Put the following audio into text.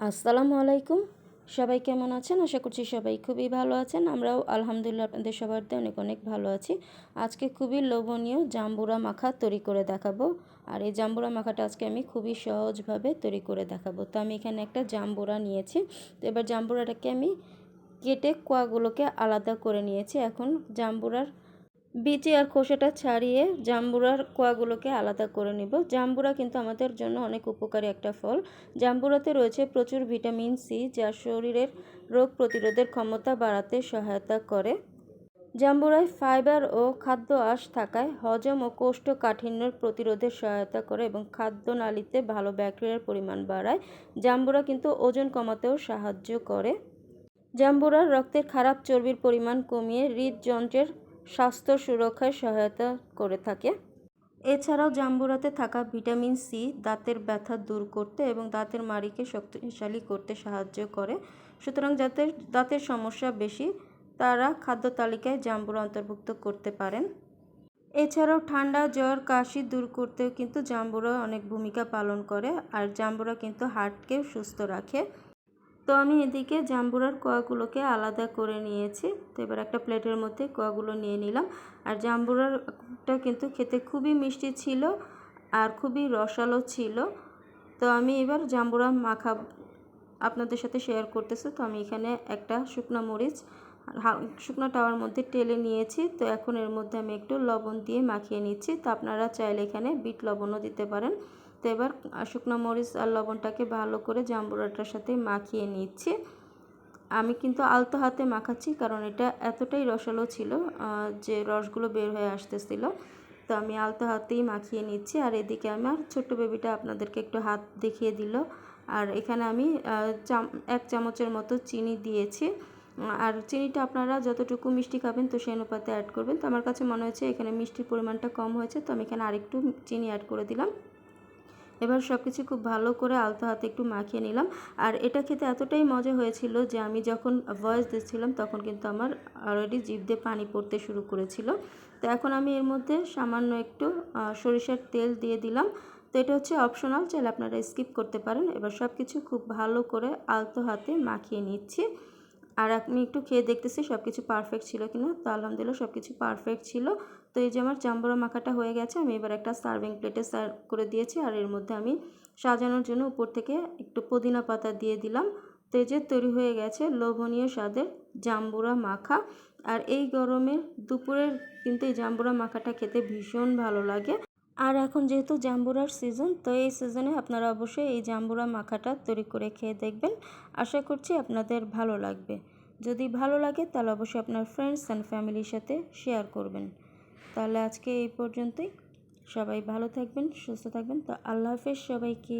আসসালামু আলাইকুম। সবাই কেমন আছেন? আশা করছি সবাই খুবই ভালো আছেন। আমরাও আলহামদুলিল্লাহ আপনাদের সবারতে অনেক অনেক ভালো আছি। আজকে খুবই লোভনীয় জাম্বুরা মাখা তৈরি করে দেখাবো। আর এই জাম্বুরা মাখাটা আজকে আমি খুবই সহজভাবে তৈরি করে দেখাবো। তো আমি এখানে একটা জাম্বুরা নিয়েছি। তো এবার জাম্বুরাটাকে আমি কেটে কোয়াগুলোকে আলাদা করে নিয়েছি। এখন জাম্বুরার বিচি আর খোসাটা ছাড়িয়ে জাম্বুরার কোয়াগুলোকে আলাদা করে নিব। জাম্বুরা কিন্তু আমাদের জন্য অনেক উপকারী একটা ফল। জাম্বুরাতে রয়েছে প্রচুর ভিটামিন সি, যা শরীরের রোগ প্রতিরোধের ক্ষমতা বাড়াতে সহায়তা করে। জাম্বুরায় ফাইবার ও খাদ্য আঁশ থাকায় হজম ও কোষ্ঠকাঠিন্যর প্রতিরোধে সহায়তা করে এবং খাদ্যনালীতে ভালো ব্যাকটেরিয়ার পরিমাণ বাড়ায়। জাম্বুরা কিন্তু ওজন কমাতেও সাহায্য করে। জাম্বুরার রক্তের খারাপ চর্বির পরিমাণ কমিয়ে হৃদযন্ত্রের স্বাস্থ্য সুরক্ষায় সহায়তা করে থাকে। এছাড়াও জাম্বুরাতে থাকা ভিটামিন সি দাঁতের ব্যথা দূর করতে এবং দাঁতের মাড়িকে শক্তিশালী করতে সাহায্য করে। সুতরাং যাদের দাঁতের সমস্যা বেশি, তারা খাদ্য তালিকায় জাম্বুরা অন্তর্ভুক্ত করতে পারেন। এছাড়াও ঠান্ডা, জ্বর, কাশি দূর করতেও কিন্তু জাম্বুরা অনেক ভূমিকা পালন করে। আর জাম্বুরা কিন্তু হার্টকেও সুস্থ রাখে। তো আমি এদিকে জাম্বুরার কোয়াগুলোকে আলাদা করে নিয়েছি। তো এবার একটা প্লেটের মধ্যে কোয়াগুলো নিয়ে নিলাম। আর জাম্বুরারটা কিন্তু খেতে খুবই মিষ্টি ছিল আর খুবই রসালো ছিল। তো আমি এবার জাম্বুরা মাখা আপনাদের সাথে শেয়ার করতেছি। তো আমি এখানে একটা শুকনো মরিচ শুকনো টাওয়ার মধ্যে টেলে নিয়েছি। তো এখন এর মধ্যে আমি একটু লবণ দিয়ে মাখিয়ে নিচ্ছি। তো আপনারা চাইলে এখানে বিট লবণও দিতে পারেন। তো এবার শুকনো মরিচ আর লবণটাকে ভালো করে জাম্বুরাটার সাথে মাখিয়ে নিচ্ছি। আমি কিন্তু আলতো হাতে মাখাচ্ছি কারণ এটা এতটাই রসালো ছিল যে রসগুলো বের হয়ে আসতেছিল। তো আমি আলতো হাতেই মাখিয়ে নিচ্ছি আর এদিকে আমার ছোট্ট বেবিটা আপনাদেরকে একটু হাত দেখিয়ে দিল। আর এখানে আমি এক চামচের মতো চিনি দিয়েছি। আর চিনিটা আপনারা যতটুকু মিষ্টি খাবেন তো সেই অনুপাতে অ্যাড করবেন। তো আমার কাছে মনে হয়েছে এখানে মিষ্টির পরিমাণটা কম হয়েছে, তো আমি এখানে আরেকটু চিনি অ্যাড করে দিলাম। এবার সব কিছু খুব ভালো করে আলতো হাতে একটু মাখিয়ে নিলাম। আর এটা খেতে এতটাই মজা হয়েছিল যে আমি যখন ভয়েস দিচ্ছিলাম তখন কিন্তু আমার অলরেডি জিভ দিয়ে পানি পড়তে শুরু করেছিল। তো এখন আমি এর মধ্যে সামান্য একটু সরিষার তেল দিয়ে দিলাম। তো এটা হচ্ছে অপশনাল চাইলে আপনারা স্কিপ করতে পারেন। এবার সব কিছু খুব ভালো করে আলতো হাতে মাখিয়ে নিচ্ছি। আর আমি একটু খেয়ে দেখতেছি সব কিছু পারফেক্ট ছিল কিনা। তো আলহামদুলিল্লাহ সব কিছু পারফেক্ট ছিল। তো এই যে আমার জাম্বুরা মাখাটা হয়ে গেছে, আমি এবার একটা সার্ভিং প্লেটে সার্ভ করে দিয়েছি আর এর মধ্যে আমি সাজানোর জন্য উপর থেকে একটু পুদিনা পাতা দিয়ে দিলাম। তো এই যে তৈরি হয়ে গেছে লোভনীয় স্বাদের জাম্বুরা মাখা আর এই গরমে দুপুরের কিন্তু এই জাম্বুরা মাখাটা খেতে ভীষণ ভালো লাগে। আর এখন যেহেতু জাম্বুরার সিজন তো এই সিজনে আপনারা অবশ্যই এই জাম্বুরা মাখাটা তৈরি করে খেয়ে দেখবেন। আশা করছি আপনাদের ভালো লাগবে। যদি ভালো লাগে তাহলে অবশ্যই আপনার ফ্রেন্ডস অ্যান্ড ফ্যামিলির সাথে শেয়ার করবেন। তাহলে আজকে এই পর্যন্তই। সবাই ভালো থাকবেন সুস্থ থাকবেন। তো আল্লাহ হাফেজ সবাইকে।